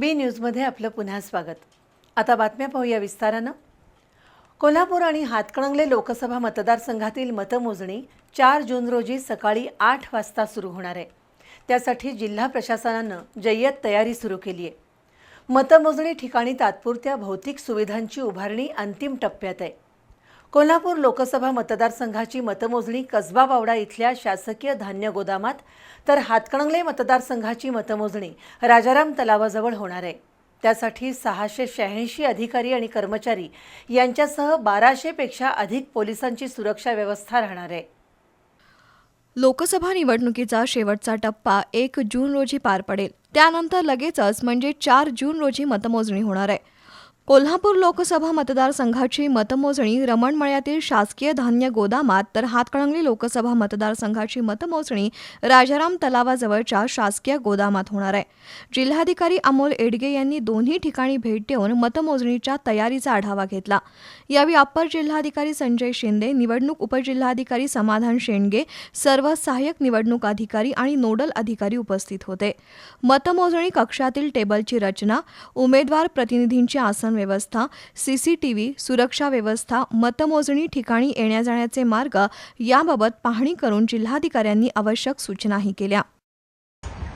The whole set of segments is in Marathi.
बी न्यूजमध्ये आपलं पुन्हा स्वागत. आता बातम्या पाहूया विस्तारानं. कोल्हापूर आणि हातकणंगले लोकसभा मतदारसंघातील मतमोजणी चार जून रोजी सकाळी आठ वाजता सुरू होणार आहे. त्यासाठी जिल्हा प्रशासनानं जय्यत तयारी सुरू केली आहे. मतमोजणी ठिकाणी तात्पुरत्या भौतिक सुविधांची उभारणी अंतिम टप्प्यात आहे. कोल्हापूर लोकसभा मतदारसंघाची मतमोजणी कसबा बावडा इथल्या शासकीय धान्य गोदामात तर हातकणंगले मतदारसंघाची मतमोजणी राजाराम तलावाजवळ होणार आहे. त्यासाठी सहाशे शहाऐंशी अधिकारी आणि कर्मचारी यांच्यासह बाराशेपेक्षा अधिक पोलिसांची सुरक्षा व्यवस्था राहणार आहे. लोकसभा निवडणुकीचा शेवटचा टप्पा एक जून रोजी पार पडेल. त्यानंतर लगेचच म्हणजे चार जून रोजी मतमोजणी होणार आहे. कोल्हापूर लोकसभा मतदारसंघाची मतमोजणी रमणमळ्यातील शासकीय धान्य गोदामात तर हातकणंगली लोकसभा मतदारसंघाची मतमोजणी राजाराम तलावाजवळच्या शासकीय गोदामात होणार आहे. जिल्हाधिकारी अमोल एडगे यांनी दोन्ही ठिकाणी भेट देऊन मतमोजणीच्या तयारीचा आढावा घेतला. यावेळी अप्पर जिल्हाधिकारी संजय शिंदे निवडणूक उपजिल्हाधिकारी समाधान शेंडगे सर्व सहाय्यक निवडणूक अधिकारी आणि नोडल अधिकारी उपस्थित होते. मतमोजणी कक्षातील टेबलची रचना उमेदवार प्रतिनिधींची आसन व्यवस्था सीसीटीव्ही सुरक्षा व्यवस्था मतमोजणी ठिकाणी येण्या जाण्याचे मार्ग याबाबत पाहणी करून जिल्हाधिकाऱ्यांनी आवश्यक सूचनाही केल्या.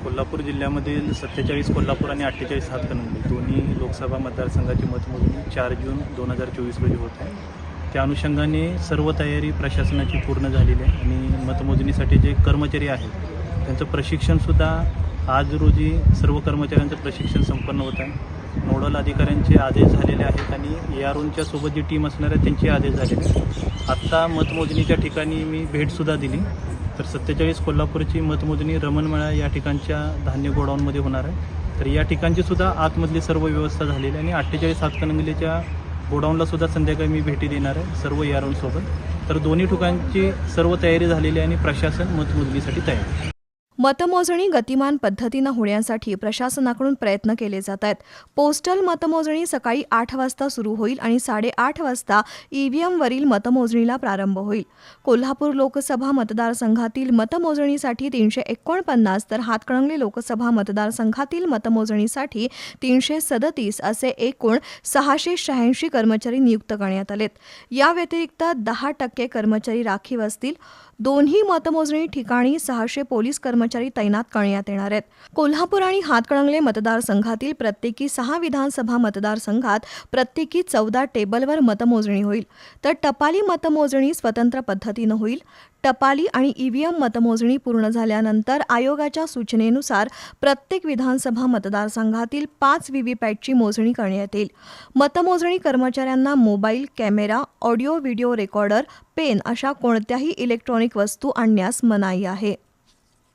कोल्हापूर जिल्ह्यामधील सत्तेचाळीस कोल्हापूर आणि अठ्ठेचाळीस हातकणंगले दोन्ही लोकसभा मतदारसंघाची मतमोजणी चार जून दोन हजार चोवीस रोजी होत आहे. त्या अनुषंगाने सर्व तयारी प्रशासनाची पूर्ण झालेली आहे आणि मतमोजणीसाठी जे कर्मचारी आहेत त्यांचं प्रशिक्षणसुद्धा आज रोजी सर्व कर्मचाऱ्यांचं प्रशिक्षण संपन्न होत आहे. नोडल अधिकाऱ्यांचे आदेश झालेले आहेत आणि ए आर सोबत जी टीम असणार आहे त्यांचे आदेश झालेले आहेत. आत्ता मतमोजणीच्या ठिकाणी मी भेटसुद्धा दिली. तर सत्तेचाळीस कोल्हापूरची मतमोजणी रमणमेळा या ठिकाणच्या धान्य गोडाऊनमध्ये होणार आहे. तर या ठिकाणची सुद्धा आतमधली सर्व व्यवस्था झालेली आहे आणि अठ्ठेचाळीस हातकणंगलेच्या गोडाऊनला सुद्धा संध्याकाळी मी भेटी देणार आहे सर्व यारोनसोबत तर दोन्ही ठिकाणची सर्व तयारी झालेली आहे आणि प्रशासन मतमोजणीसाठी तयार मतमोजणी गतिमान पद्धतीनं होण्यासाठी प्रशासनाकडून प्रयत्न केले जात आहेत. पोस्टल मतमोजणी सकाळी आठ वाजता सुरू होईल आणि साडेआठ वाजता ईव्हीएमवरील मतमोजणीला प्रारंभ होईल. कोल्हापूर लोकसभा मतदारसंघातील मतमोजणीसाठी तीनशे एकोणपन्नास तर हातकणंगले लोकसभा मतदारसंघातील मतमोजणीसाठी तीनशे सदतीस असे एकूण सहाशे शहाऐंशी कर्मचारी नियुक्त करण्यात आलेत. या व्यतिरिक्त दहा टक्के कर्मचारी राखीव असतील. दोन्ही मतमोजणी ठिकाणी सहाशे पोलीस कर्मचारी तैनात करण्यात येणार आहेत. कोल्हापूर आणि हातकणंगले मतदारसंघातील प्रत्येकी सहा विधानसभा मतदारसंघात प्रत्येकी चौदा टेबलवर मतमोजणी होईल. तर टपाली मतमोजणी स्वतंत्र पद्धतीनं होईल. टपाली आणि ईव्हीएम मतमोजणी पूर्ण झाल्यानंतर आयोगाच्या सूचनेनुसार प्रत्येक विधानसभा मतदारसंघातील पाच व्हीव्हीपॅटची मोजणी करण्यात येईल. मतमोजणी कर्मचाऱ्यांना mobile camera audio video recorder pen अशा कोणत्याही इलेक्ट्रॉनिक वस्तू आणण्यास मनाई आहे.